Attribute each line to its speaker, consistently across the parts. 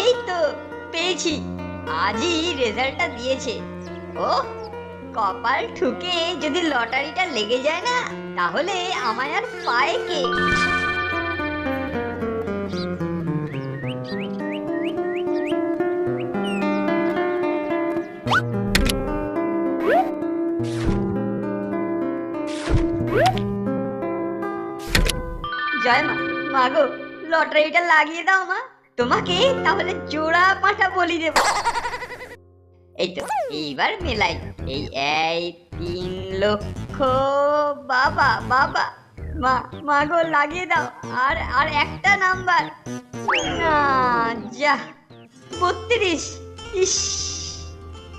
Speaker 1: এই তো পেয়েছি। আজই রেজাল্টটা দিয়েছে। ও কপাল ঠুকে যদি লটারিটা লেগে যায় না, তাহলে আমায় আর পায়ে কে? জয় মা। মা লটারিটা লাগিয়ে দাও মা। তোমাকে তাহলে জোড়া বলি দেব। এই তো, এইবার মেলাই। এই এই তিন লক্ষ, বাবা বাবা। মা লাগিয়ে দাও। আর আর একটা নাম্বার। যা, বত্রিশ। ইস,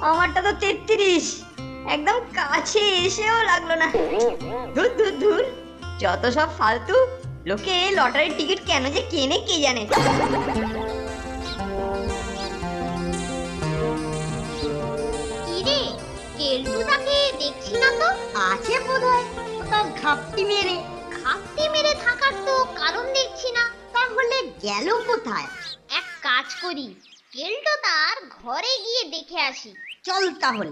Speaker 1: আমারটা তো তেত্রিশ। একদম কাছে এসেও লাগল না। ধুর ধুর ধুর। যত সব ফালতু লোকে লটারির টিকিট কেন যে কেনে কে জানে?
Speaker 2: দেখছি না তো।
Speaker 1: আছে বোধহয়। মেরে
Speaker 2: মেরে থাকার তো কারণ দেখছি না।
Speaker 1: তাহলে গেল কোথায়?
Speaker 2: এক কাজ করি তার ঘরে গিয়ে দেখে আসি।
Speaker 1: চল তাহলে।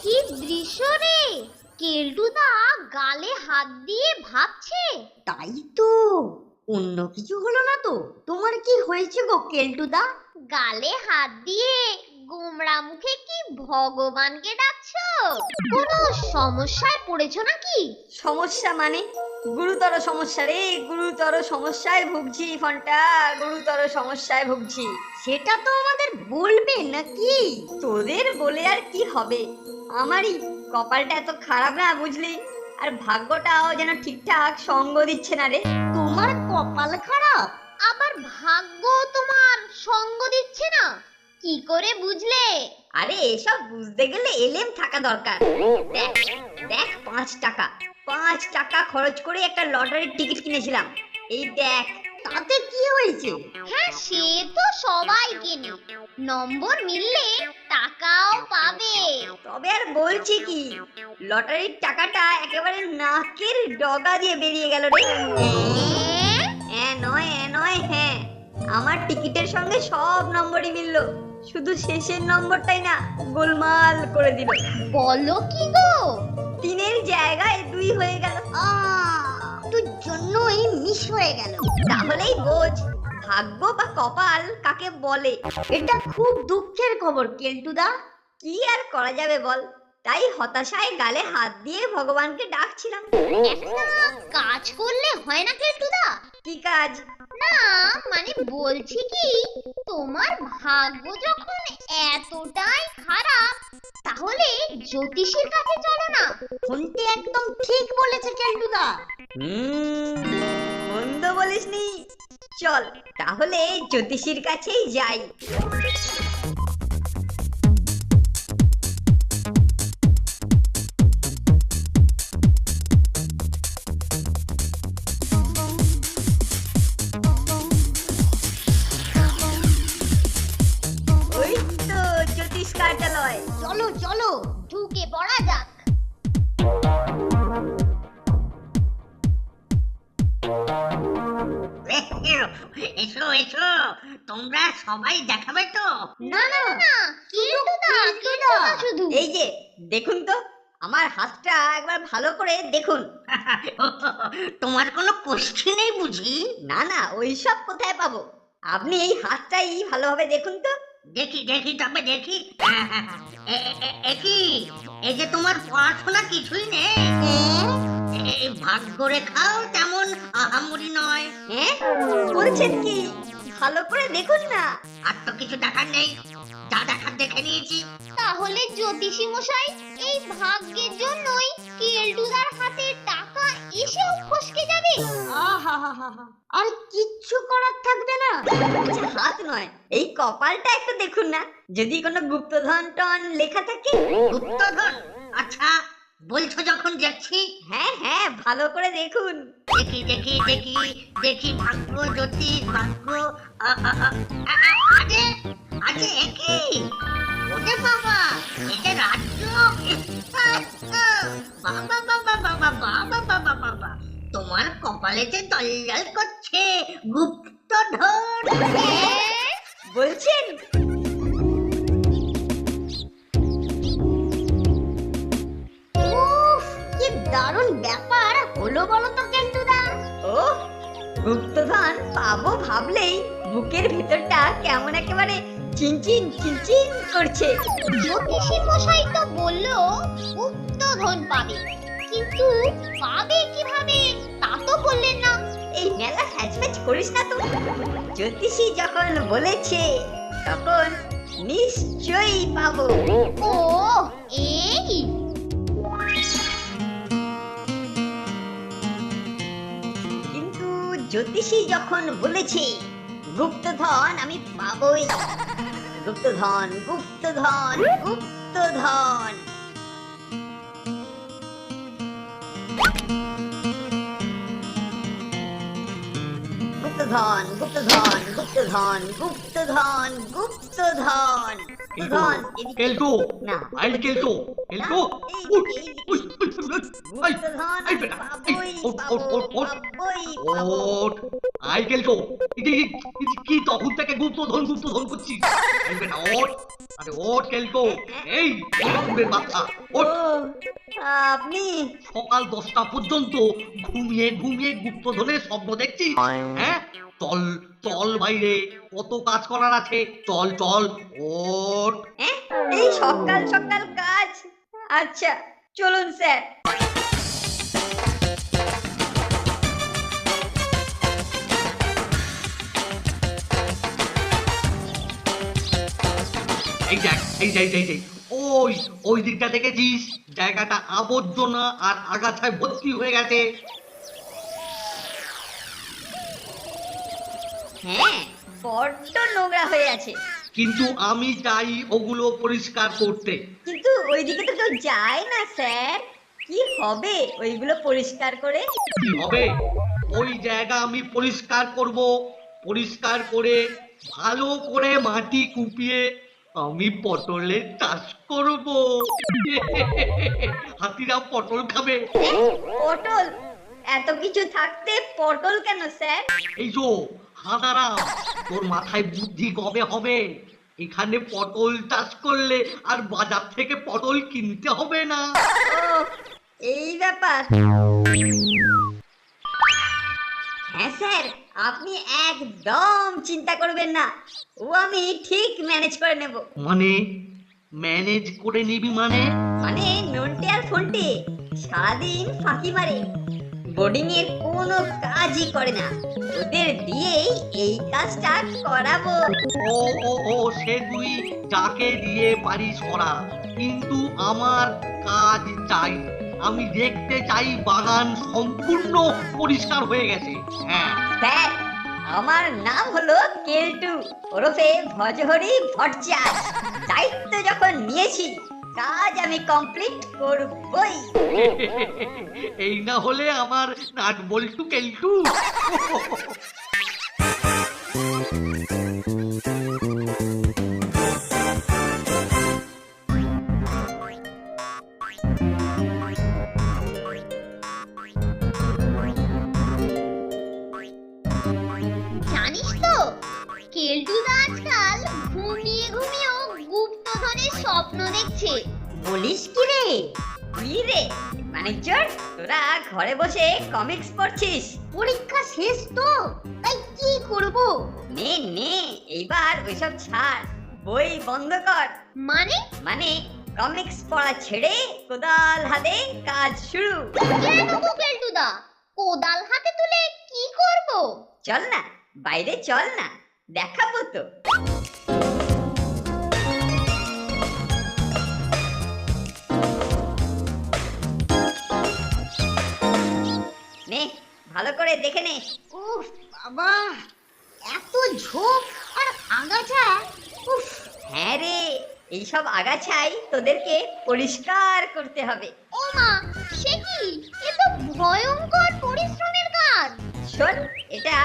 Speaker 2: একই দৃশ্য রে? কেলটুদা গালে হাত দিয়ে ভাবছে।
Speaker 1: তাই তো অন্য কিছু হলো না তো। তোমার কি হয়েছে গো কেলটুদা
Speaker 2: গালে হাত দিয়ে গোমড়া মুখে কি ভগবানকে ডাকছো? কোনো সমস্যায় পড়েছো নাকি?
Speaker 1: সমস্যা মানে? গুরুতর সমস্যা রে গুরুতর সমস্যায় ভুগছি ফন্টা গুরুতর সমস্যায় ভুগছি। সেটা তো আমাদের বলবে নাকি? তোদের বলে আর কি হবে? আমারই কপালটা এত খারাপ না বুঝলি? আর ভাগ্যটাও যেন ঠিকঠাক সঙ্গ দিচ্ছে না রে। তোমার কপাল খারাপ
Speaker 2: আবার ভাগ্য তোমার সঙ্গ দিচ্ছে না? কি করে বুঝলে?
Speaker 1: আরে এসব বুঝতে গেলে এলেম থাকা দরকার। দেখ দেখ পাঁচ টাকা। পাঁচ টাকা খরচ করে একটা লটারির টিকিট কিনেছিলাম। এই দেখ তাতে কি হয়েছে?
Speaker 2: হ্যাঁ সে তো সবাই কেনে। নম্বর মিললে টাকাও পাবে।
Speaker 1: তবে আর বলছি কি লটারির টাকাটা একেবারে নাকের ডগা দিয়ে বেরিয়ে গেল রে।
Speaker 2: এ?
Speaker 1: হ্যাঁ নয় হ্যাঁ নয় হ্যাঁ। আমার টিকিটের সঙ্গে সব নম্বরই মিললো। শুধু শেষের নম্বরটাই না গোলমাল করে দিল।
Speaker 2: বলো কি গো?
Speaker 1: তিনের জায়গায় দুই হয়ে গেল। তোর জন্যই মিস হয়ে গেল। তাহলেই বোঝ ভাগ্য বা কপাল কাকে বলে? এটা খুব দুঃখের খবর কেলটুদা। কি আর করা যাবে বল? তাই হতাশায় গালে হাত দিয়ে ভগবানকে ডাকছিলাম।
Speaker 2: একটা কাজ করলে হয় না কেলটুদা।
Speaker 1: কি কাজ?
Speaker 2: না মানে বলছি কি তোমার ভাগ্য যখন এতটাই খারাপ তাহলে জ্যোতিষীর কাছে চলো না।
Speaker 1: ফোনটি একদম ঠিক বলেছে কেলটুদা হুম মন্দ বলিসনি। চল তাহলে জ্যোতিষীর কাছেই যাই।
Speaker 3: এসো এসো। তোমরা সবাই দেখাবে তো?
Speaker 1: না না
Speaker 2: না। কেলটুদা কেলটুদা শুধু।
Speaker 1: এই যে দেখুন তো আমার হাতটা একবার ভালো করে দেখুন।
Speaker 3: তোমার কোনো কোশ্চেন নেই বুঝি?
Speaker 1: না না ওইসব কোথায় পাবো? আপনি এই হাতটাই ভালোভাবে দেখুন তো।
Speaker 3: দেখি দেখি তবে দেখি। এ- এ- এ- এ কি? এই যে তোমার পড়াশোনা কিছুই নেই? ভাগ করে খাও তেমন আহামরি নয়।
Speaker 1: হ্যাঁ? বলছেন কি? ভালো করে দেখুন না।
Speaker 3: আর তো কিছু দেখার নেই। যা দেখার দেখে নিয়েছি।
Speaker 2: তাহলে জ্যোতিষী মশাই এই ভাগ্যের জন্যই কেলটুদার হাতে টাকা এসেও ফসকে যাবে।
Speaker 1: আর কিচ্ছু করার থাকবে না। আচ্ছা, হাত নয়। এই কপালটা একটু দেখুন না। যদি কোনো গুপ্তধন টন লেখা থাকে?
Speaker 3: গুপ্তধন? আচ্ছা। বলছো যখন যাচ্ছি
Speaker 1: হ্যাঁ হ্যাঁ ভালো করে দেখুন
Speaker 3: দেখি দেখি দেখি দেখি ভাগ্য জ্যোতিষ ভাগ্য আ, আ, আ, আ, আ, আরে আরে একই ওরে বাবা এটা রাজ্য বাবা বাবা বাবা বাবা বাবা বাবা তোমার কপালেতে দলদল করছে গুপ্তধন
Speaker 1: বলছেন
Speaker 2: ব্যাপার হলো বলো তো কেলটুদা
Speaker 1: ও গুপ্তধন পাবো ভাবলেই বুকের ভেতরটা কেমন একেবারে চিনচিন চিনচিন করছে।
Speaker 2: জ্যোতিষী মশাই তো বলল গুপ্তধন পাবে। কিন্তু পাবে কীভাবে? তা তো বললেন না।
Speaker 1: এই মেলা হ্যাচম্যাচ করিস না তো জ্যোতিষী যখন বলেছে তখন নিশ্চয়ই পাবো।
Speaker 2: ও এই
Speaker 1: জ্যোতিষী যখন বলেছে গুপ্তধন আমি পাবই। গুপ্তধন গুপ্তধন গুপ্তধন। গুপ্তধন গুপ্তধন। গুপ্তধন গুপ্তধন গুপ্তধন। এই আপনি?
Speaker 4: সকাল দশটা পর্যন্ত ঘুমিয়ে ঘুমিয়ে গুপ্তধনের স্বপ্ন দেখছি হ্যাঁ? চল চল বাইরে কত কাজ করার আছে চল চল ওঠ।
Speaker 1: হ্যাঁ? এই সকাল সকাল কাজ। আচ্ছা চলুন স্যার।
Speaker 4: এই দেখ এই যে এই যে, ওই ওই দিকটা দেখেছিস? জায়গাটা আবর্জনা আর আগাছায় ভর্তি হয়ে গেছে।
Speaker 1: হ্যাঁ বড্ড নোংরা হয়ে আছে।
Speaker 4: কিন্তু আমি চাই ওগুলো পরিষ্কার করতে।
Speaker 1: কিন্তু ওইদিকে তো কেউ যায় না স্যার। কি হবে ওইগুলো পরিষ্কার করে?
Speaker 4: কি হবে? ওই জায়গা আমি পরিষ্কার করব। পরিষ্কার করে ভালো করে মাটি কুপিয়ে আমি পটলের চাষ করব। হাতিরা পটল খাবে।
Speaker 1: পটল? এত কিছু থাকতে পটল কেন স্যার?
Speaker 4: এই যো হাঁদারাম তোর মাথায় বুদ্ধি কবে হবে? এখানে পটল চাষ করলে আর বাজার থেকে পটল কিনতে হবে না।
Speaker 1: ও এই ব্যাপার। হ্যাঁ স্যার আপনি একদম চিন্তা করবেন না। ও আমি ঠিক ম্যানেজ করে নেব।
Speaker 4: মানে? ম্যানেজ করে নিবি মানে?
Speaker 1: মানে নন্টে আর ফোনটে সারাদিন ফাঁকি মারে। এর কোনো কাজই করে না। ওদের দিয়েই এই কাজটা করাবো।
Speaker 4: ও ও ও সে তুই যাকে দিয়ে পারিস করা। কিন্তু আমার কাজ চাই। আমি দেখতে চাই বাগান সম্পূর্ণ পরিষ্কার হয়ে গেছে। হ্যাঁ।
Speaker 1: স্যার আমার নাম হলো কেলটু। ওরফে ভজহরি ভট্টাচ দায়িত্ব যখন নিয়েছি কাজ আমি কমপ্লিট করবই।
Speaker 4: এই না হলে আমার নাট বল্টু কেলটু।
Speaker 2: স্বপ্ন দেখছে।
Speaker 1: বলিস কি রে? কি রে? মানিকচর তোরা ঘরে বসে কমিক্স পড়ছিস।
Speaker 2: পরীক্ষা শেষ তো তাই কি করব?
Speaker 1: নে নে এইবার ওইসব ছাড়। বই বন্ধ কর।
Speaker 2: মানে?
Speaker 1: মানে কমিক্স পড়া ছেড়ে কোদাল হাতে কাজ শুরু।
Speaker 2: কেন গো কেলটুদা কোদাল হাতে তুলে কি করব?
Speaker 1: চল না বাইরে চল না দেখাবো তো। ভালো করে দেখে নে।
Speaker 2: উফ বাবা এত ঝোপ আর আগাছা? উফ।
Speaker 1: হ্যাঁ রে এইসব আগাছাই তোদেরকে পরিষ্কার করতে হবে।
Speaker 2: ও মা ভয়ঙ্কর পরিশ্রমের কাজ।
Speaker 1: শোন এটা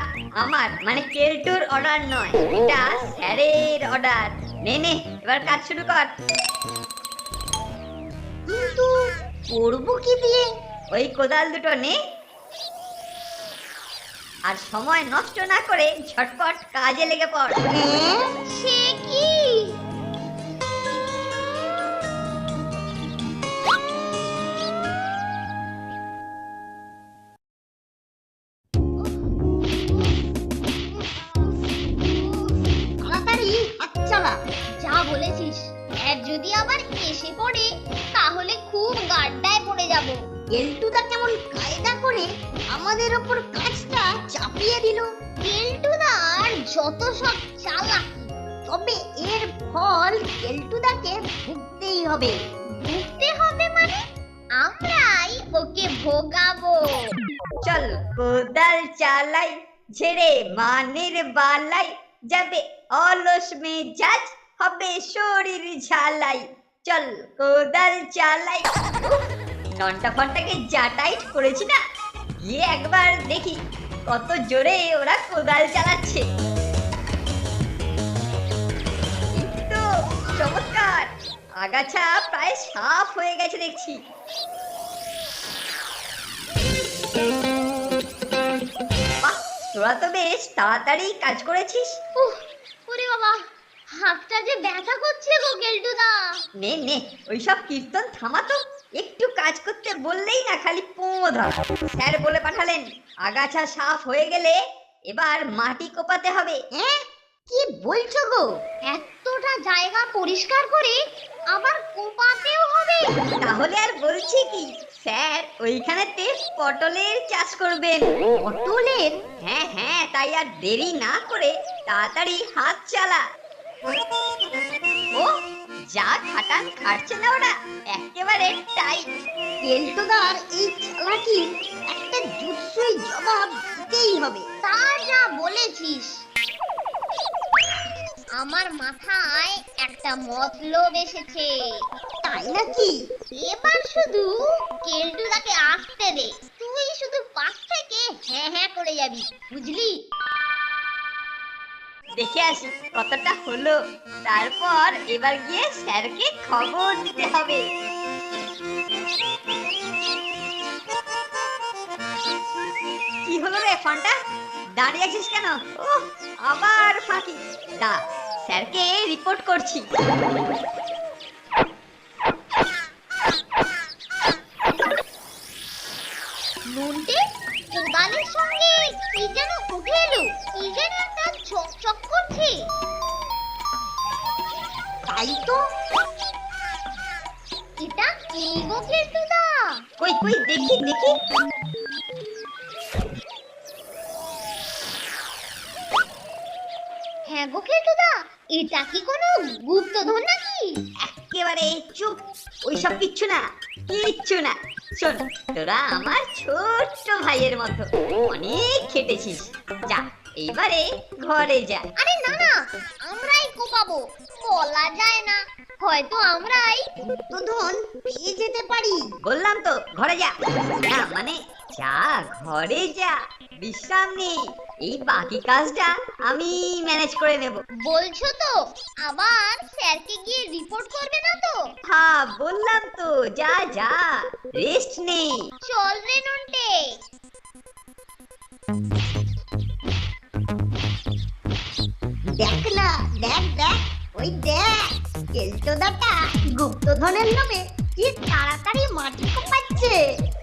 Speaker 1: আমার মানে কেলটুর অর্ডার নয় এটা স্যারের অর্ডার। নে নে এবার কাজ শুরু কর।
Speaker 2: কিন্তু করব কি দিয়ে?
Speaker 1: ওই কোদাল দুটো নে আর সময় নষ্ট না করে ঝটপট কাজে লেগে পড়।
Speaker 2: সে
Speaker 3: ওপর কাজটা চাপিয়ে দিল।
Speaker 2: কেলটুদার যত সব চালাকি,
Speaker 3: তবে এর ফল কেলটুদাকে ভুগতেই হবে।
Speaker 2: বুঝতে হবে মানে আমরাই ওকে ভোগাবো।
Speaker 1: চল, কোদাল চালাই, ঝেড়ে মানের বালাই, যাবে অলস মেজাজ, হবে শরীর ঝালাই। চল, কোদাল চালাই। ননটা ফনটাকে যা করেছি না। গিয়ে একবার দেখি কত জোরে ওরা কোদাল চালাচ্ছে। চমৎকার! আগাছা প্রায় সাফ হয়ে গেছে দেখছি। তোরা তো বেশ তাড়াতাড়ি কাজ করেছিস।
Speaker 2: ওরে বাবা হাতটা যে ব্যথা করছে গো কেলটুদা
Speaker 1: নে নে ওইসব কীর্তন থামাতো একটু কাজ করতে বললেই না খালি পোঁ ধর স্যার বলে পাঠালেন আগাছা সাফ হয়ে গেলে এবার মাটি কোপাতে হবে।
Speaker 2: হ্যাঁ কি বলছো গো? এতটা জায়গা পরিষ্কার করে আবার কোপাতেও হবে?
Speaker 1: তাহলে আর বলছি কি স্যার ওইখানেতে পটলের চাষ করবেন। পটলের? হ্যাঁ হ্যাঁ তাই আর দেরি না করে তাড়াতাড়ি হাত চালা। ও যা খাটান খাটছে না ওরা, একেবারে টাইট
Speaker 3: কেলটুদার এই চালাকি একটা জুৎসই জবাব দিতেই হবে,
Speaker 2: তা যা বলেছিস। আমার মাথায় একটা মতলব এসেছে।
Speaker 3: তাই নাকি?
Speaker 2: এবার শুধু কেলটুদাকে আসতে দে, তুই শুধু পাশ থেকে হ্যাঁ হ্যাঁ করে যাবি, বুঝলি?
Speaker 1: দেখে আসি কতটা হলো, তারপর এবার গিয়ে স্যারকে খবর দিতে হবে। কি হলো রে, ফোনটা? দাঁড়িয়ে আছিস কেন? ও আবার ফাঁকি। দা স্যারকে রিপোর্ট করছি। কিচ্ছু না কিচ্ছু না। শোন তোরা আমার ছোট্ট ভাইয়ের মতো। অনেক খেটেছিস। যা এইবারে ঘরে যা।
Speaker 2: আরে না না আমরাই কোপাবো। বলা যায় না। হয়তো আমরাই
Speaker 3: তো ধন পেয়ে যেতে পারি।
Speaker 1: বললাম তো ঘরে যা। না মানে যা ঘরে যা। বিশ্রাম নে। এই বাকি কাজটা আমি ম্যানেজ করে নেব।
Speaker 2: বলছো তো আবার স্যারকে গিয়ে রিপোর্ট করবে না তো?
Speaker 1: হ্যাঁ বললাম তো যা যা রেস্ট নে।
Speaker 2: চল রে নন্টে।
Speaker 3: দেখ না দেখ দেখ ওই দেখ কেলটুদাটা গুপ্তধনের নামে কি তাড়াতাড়ি মাটি কোপাচ্ছে।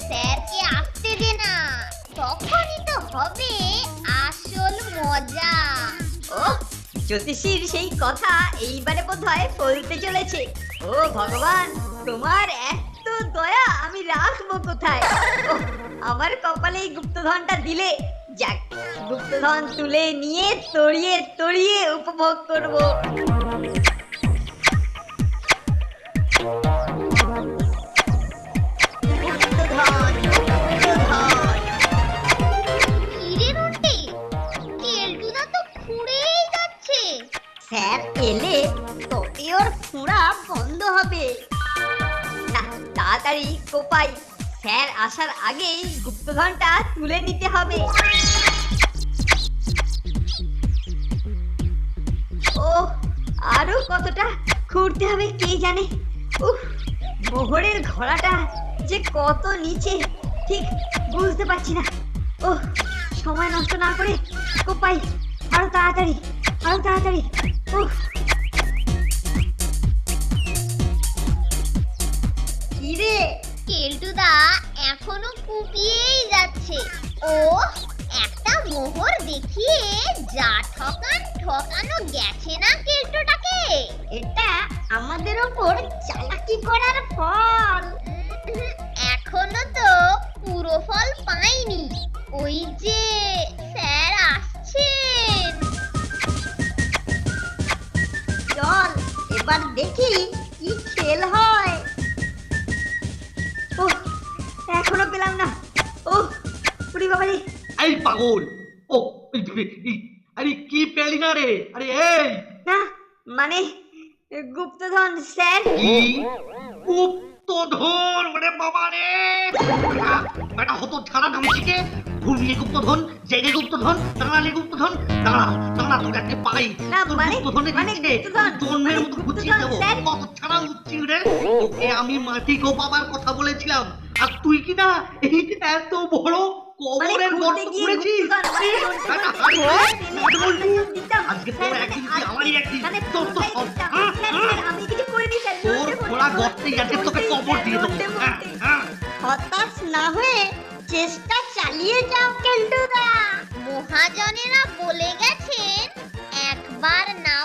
Speaker 2: স্যারকে আসতে দে না। তখনই তো হবে। আসল মজা।
Speaker 1: ও জ্যোতিষীর সেই কথা এইবারে বোধহয় ফলতে চলেছে। ও ভগবান, তোমার এত দয়া আমি রাখব কোথায়? আমার কপালে এই গুপ্তধনটা দিলে। যাক, গুপ্তধন তুলে নিয়ে তড়িয়ে তড়িয়ে উপভোগ করব। কোপাই স্যার আসার আগেই গুপ্তধনটা তুলে নিতে হবে। ও আরও কতটা খুঁড়তে হবে কে জানে। উফ, মোহরের ঘোড়াটা যে কত নিচে, ঠিক বুঝতে পারছি না। ও সময় নষ্ট না করে কোপাই আরও তাড়াতাড়ি আরও তাড়াতাড়ি। উফ
Speaker 2: কেলটুদা এখনও কুপিয়েই যাচ্ছে। ও একটা মোহর দেখিয়ে যা ঠকান ঠকানো গেছে না কেলটুটাকে
Speaker 1: এটা আমাদের ওপর চালাকি করার ফল।
Speaker 2: এখনও তো পুরো ফল পাইনি। ওই যে স্যার আসছেন।
Speaker 1: চল এবার দেখি
Speaker 4: পাগল। ও আরে কি পেলি না রে? আরে এই।
Speaker 1: না মানে গুপ্তধন স্যার।
Speaker 4: কি? গুপ্তধন ওরে বাবা রে। বেটা হতো ছাড়া নামছিকে ঘুমিয়ে গুপ্তধন জেগে গুপ্তধন দাঁড়ালে গুপ্তধন দাঁড়া দাঁড়া তোকে একটা পাই
Speaker 1: না,
Speaker 4: তোর
Speaker 1: মানে-
Speaker 4: গুপ্তধনে
Speaker 1: মানে গুপ্তধন,
Speaker 4: জন্মের
Speaker 1: মানে
Speaker 4: মতো গুছিয়ে দেবো। কত ছাড়া উঠছি রে? ওকে আমি মাটি কোপাবার কথা বলেছিলাম। আর তুই কি না এই এত বড়
Speaker 1: মানে
Speaker 4: কবরের করেছিস
Speaker 1: মানে
Speaker 4: এই,
Speaker 1: গুপ্তধন,
Speaker 4: বেটা,
Speaker 1: ঘর পেলে আমরা সব দিতাম।
Speaker 4: আজকে তোর
Speaker 1: স্যার,
Speaker 4: একদিন কি আমারই একদিন তোর তো সব
Speaker 1: দিতাম। স্যার। স্যার, আমি কিছু করিনি স্যার
Speaker 4: তোর
Speaker 1: মরতে, মরতে,
Speaker 4: খোলা
Speaker 1: মরতে,
Speaker 4: গর্তেই তোকে কবর দিয়ে দেবো
Speaker 1: মরতে, মরতে।
Speaker 4: হ্যাঁ।
Speaker 1: হতাশ না হয়ে চেষ্টা চালিয়ে যাও কেলটুদা
Speaker 2: মহাজনেরা বলে গেছেন একবার না